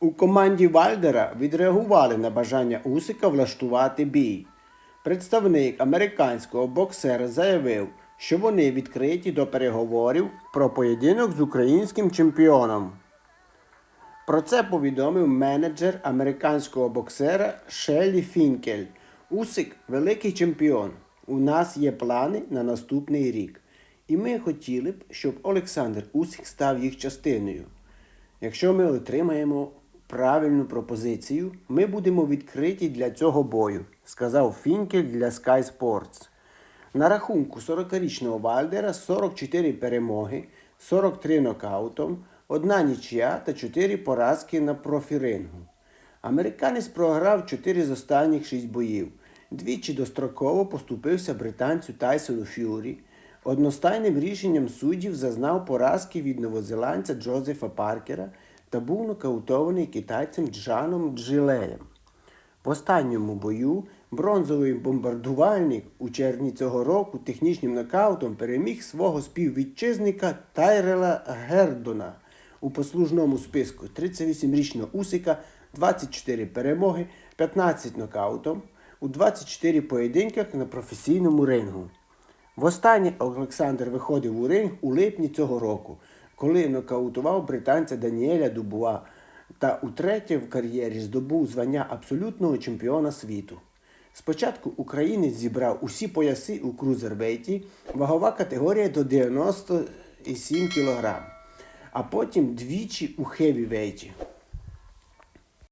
У команді Вальдера відреагували на бажання Усика влаштувати бій. Представник американського боксера заявив, що вони відкриті до переговорів про поєдинок з українським чемпіоном. Про це повідомив менеджер американського боксера Шелі Фінкель. Усик великий чемпіон. У нас є плани на наступний рік. І ми хотіли б, щоб Олександр Усик став їх частиною. Якщо ми отримаємо правильну пропозицію, ми будемо відкриті для цього бою, сказав Фінкель для Sky Sports. На рахунку 40-річного Вальдера 44 перемоги, 43 нокаутом, одна нічия та 4 поразки на профірингу. Американець програв 4 з останніх 6 боїв. Двічі достроково поступився британцю Тайсону Ф'юрі. Одностайним рішенням суддів зазнав поразки від новозеландця Джозефа Паркера та був нокаутований китайцем Джаном Джилеєм. В останньому бою бронзовий бомбардувальник у червні цього року технічним нокаутом переміг свого співвітчизника Тайрела Гердона у послужному списку 38-річного Усика, 24 перемоги, 15 нокаутом у 24 поєдинках на професійному рингу. Востаннє Олександр виходив у ринг у липні цього року, коли нокаутував британця Даніеля Дубуа та утретє в кар'єрі здобув звання абсолютного чемпіона світу. Спочатку українець зібрав усі пояси у крузервейті, вагова категорія до 97 кг, а потім двічі у хевівейті.